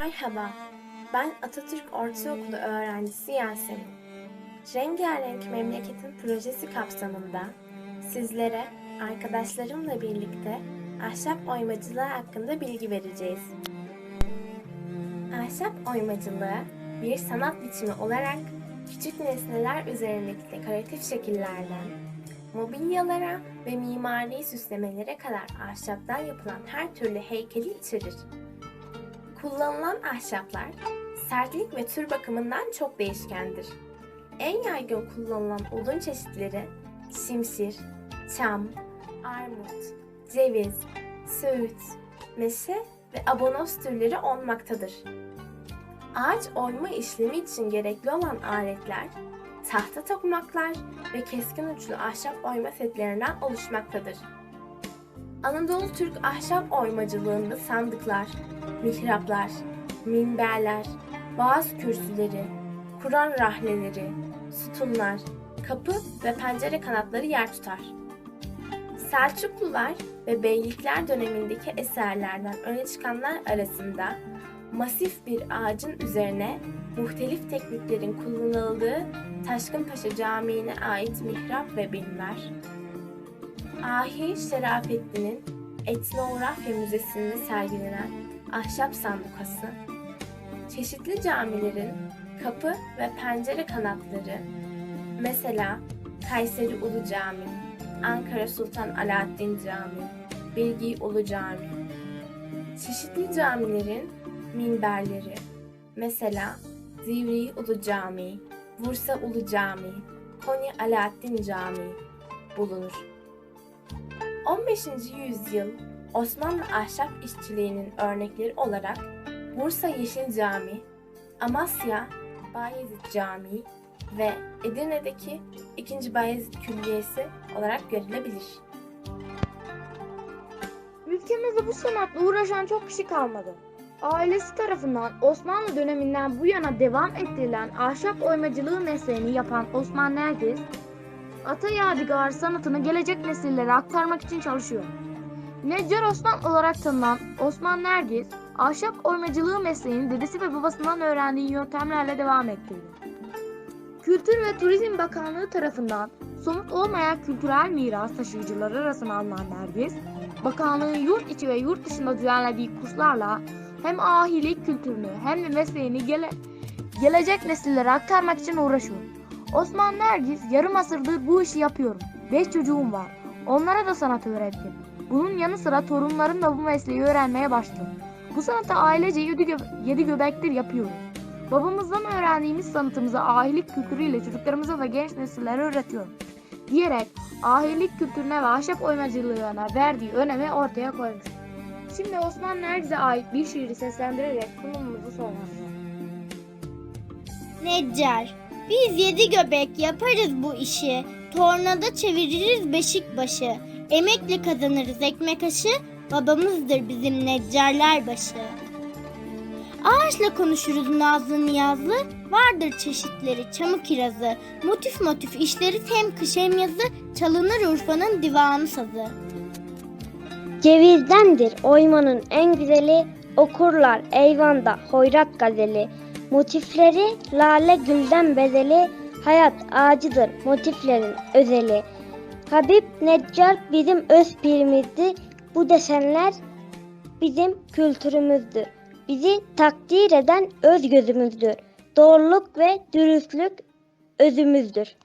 Merhaba, ben Atatürk Ortaokulu öğrencisi Yasemin. Rengarenk Memleketin projesi kapsamında sizlere arkadaşlarımla birlikte ahşap oymacılığı hakkında bilgi vereceğiz. Ahşap oymacılığı bir sanat biçimi olarak küçük nesneler üzerindeki dekoratif şekillerden mobilyalara ve mimari süslemelere kadar ahşaptan yapılan her türlü heykeli içerir. Kullanılan ahşaplar sertlik ve tür bakımından çok değişkendir. En yaygın kullanılan odun çeşitleri şimşir, çam, armut, ceviz, söğüt, meşe ve abonos türleri olmaktadır. Ağaç oyma işlemi için gerekli olan aletler tahta tokmaklar ve keskin uçlu ahşap oyma setlerinden oluşmaktadır. Anadolu Türk ahşap oymacılığında sandıklar, mihraplar, minberler, vaaz kürsüleri, Kur'an rahleleri, sütunlar, kapı ve pencere kanatları yer tutar. Selçuklular ve Beylikler dönemindeki eserlerden öne çıkanlar arasında masif bir ağacın üzerine muhtelif tekniklerin kullanıldığı Taşkınpaşa Camii'ne ait mihrap ve binler, Ahi Şerafettin'in Etnografya Müzesi'nde sergilenen ahşap sandukası, çeşitli camilerin kapı ve pencere kanatları, mesela Kayseri Ulu Camii, Ankara Sultan Alaaddin Camii, Bilgi Ulu Camii, çeşitli camilerin minberleri, mesela Zivri Ulu Camii, Bursa Ulu Camii, Konya Alaaddin Camii bulunur. 15. yüzyıl Osmanlı ahşap işçiliğinin örnekleri olarak Bursa Yeşil Camii, Amasya Bayezid Camii ve Edirne'deki 2. Bayezid Külliyesi olarak görülebilir. Ülkemizde bu sanatla uğraşan çok kişi kalmadı. Ailesi tarafından Osmanlı döneminden bu yana devam ettirilen ahşap oymacılığı mesleğini yapan Osman Nergis, ata yadigar sanatını gelecek nesillere aktarmak için çalışıyor. Neccar Osman olarak tanınan Osman Nergis, ahşap oymacılığı mesleğini dedesi ve babasından öğrendiği yöntemlerle devam ettirdi. Kültür ve Turizm Bakanlığı tarafından somut olmayan kültürel miras taşıyıcıları arasına alınan Nergis, bakanlığın yurt içi ve yurt dışında düzenlediği kurslarla hem ahilik kültürünü hem de mesleğini gele, gelecek nesillere aktarmak için uğraşıyor. Osman Nergis yarım asırdır bu işi yapıyorum. Beş çocuğum var. Onlara da sanat öğrettim. Bunun yanı sıra torunlarım da bu mesleği öğrenmeye başladı. Bu sanatı ailece yedi, gö- yedi göbektir yapıyoruz. Babamızdan öğrendiğimiz sanatımızı ahilik kültürüyle çocuklarımıza ve genç nesillere öğretiyorum. Diyerek ahilik kültürüne ve ahşap oymacılığına verdiği önemi ortaya koymuş. Şimdi Osman Nergiz'e ait bir şiiri seslendirerek sunumumuzu sonlandıralım. Neccar, biz yedi göbek yaparız bu işi. Tornada çeviririz beşik başı. Emekle kazanırız ekmek aşı. Babamızdır bizim neccarlar başı. Ağaçla konuşuruz nazlı niyazlı. Vardır çeşitleri çamı kirazı. Motif motif işleriz hem kış hem yazı. Çalınır Urfa'nın divanı sazı. Cevizdendir oymanın en güzeli, okurlar eyvanda hoyrat gazeli. Motifleri lale gülden bezeli, hayat ağacıdır motiflerin özeli. Habib Neccar bizim öz pirimizdi, bu desenler bizim kültürümüzdür. Bizi takdir eden öz gözümüzdür. Doğruluk ve dürüstlük özümüzdür.